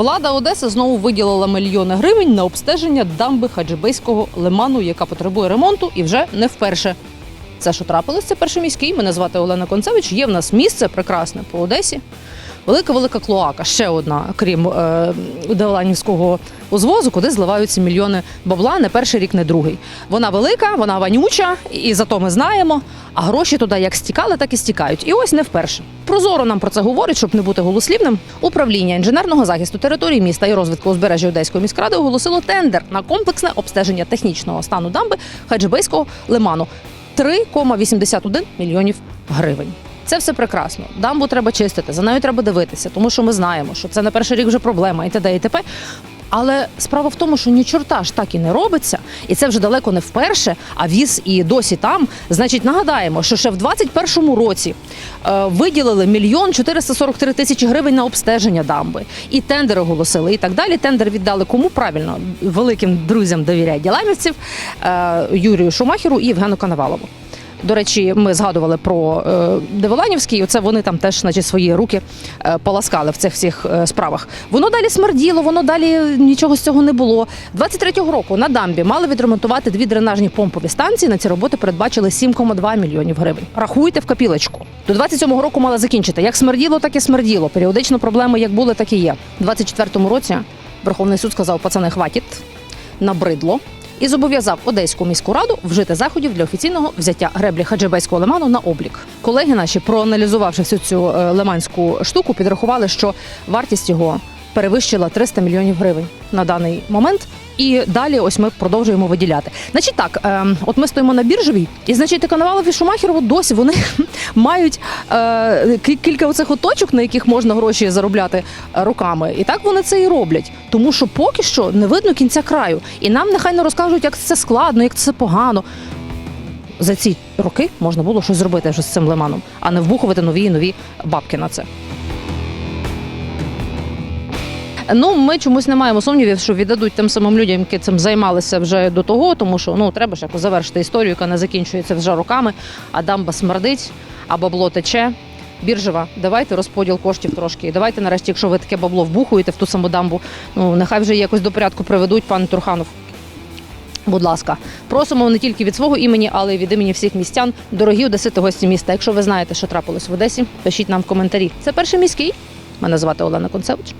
Влада Одеси знову виділила мільйони гривень на обстеження дамби Хаджибейського лиману, яка потребує ремонту, і вже не вперше. Це що трапилось, це перший міський. Мене звати Олена Концевич. Є в нас місце прекрасне по Одесі. Велика велика клоака, ще одна, крім е, Девеланівського узвозу, куди зливаються мільйони бабла не перший рік, не другий. Вона велика, вона вонюча, і зато ми знаємо. А гроші туди як стікали, так і стікають. І ось не вперше. Прозоро нам про це говорять, щоб не бути голослівним. Управління інженерного захисту території міста і розвитку узбережжя Одеської міськради оголосило тендер на комплексне обстеження технічного стану дамби Хаджибейського лиману 3,81 мільйонів гривень. Це все прекрасно. Дамбу треба чистити, за нею треба дивитися, тому що ми знаємо, що це на перший рік вже проблема і т.д. і т.п. Але справа в тому, що ні чорта ж так і не робиться, і це вже далеко не вперше, а віз і досі там. Значить, нагадаємо, що ще в 21-му році е, виділили мільйон 443 тисячі гривень на обстеження дамби. І тендер оголосили, і так далі. Тендер віддали кому правильно великим друзям довіряють діламівців е, Юрію Шумахеру і Євгену Коновалову. До речі, ми згадували про е, Деволанівський. Оце вони там теж, значить, свої руки е, поласкали в цих всіх е, справах. Воно далі смерділо, воно далі нічого з цього не було. 23-го року на дамбі мали відремонтувати дві дренажні помпові станції. На ці роботи передбачили 7,2 мільйонів гривень. Рахуйте в копілочку. До 27-го року мали закінчити. Як смерділо, так і смерділо. Періодично проблеми як були, так і є. У 24-му році Верховний суд сказав, пацани, хватить, набридло і зобов'язав Одеську міську раду вжити заходів для офіційного взяття греблі Хаджибейського лиману на облік. Колеги наші, проаналізувавши всю цю е, лиманську штуку, підрахували, що вартість його перевищила 300 мільйонів гривень на даний момент. І далі ось ми продовжуємо виділяти. Значить, так, е, от ми стоїмо на біржовій, і значить, Коновалов і Шумахеров досі вони мають е, кілька оцих от точок, на яких можна гроші заробляти руками. І так вони це і роблять. Тому що поки що не видно кінця краю. І нам нехай не розкажуть, як це складно, як це погано. За ці роки можна було щось зробити вже з цим лиманом, а не вбухувати нові і нові бабки на це. Ну, ми чомусь не маємо сумнівів, що віддадуть тим самим людям, які цим займалися вже до того, тому що ну треба ж якось завершити історію, яка не закінчується вже роками, а дамба смердить, а бабло тече. Біржева, давайте розподіл коштів трошки. І Давайте, нарешті, якщо ви таке бабло вбухуєте в ту саму дамбу, ну нехай вже якось до порядку приведуть, пан Турханов. Будь ласка, просимо не тільки від свого імені, але й від імені всіх містян. Дорогі одесити гості міста. Якщо ви знаєте, що трапилось в Одесі, пишіть нам в коментарі. Це перший міський. Мене звати Олена Концевич.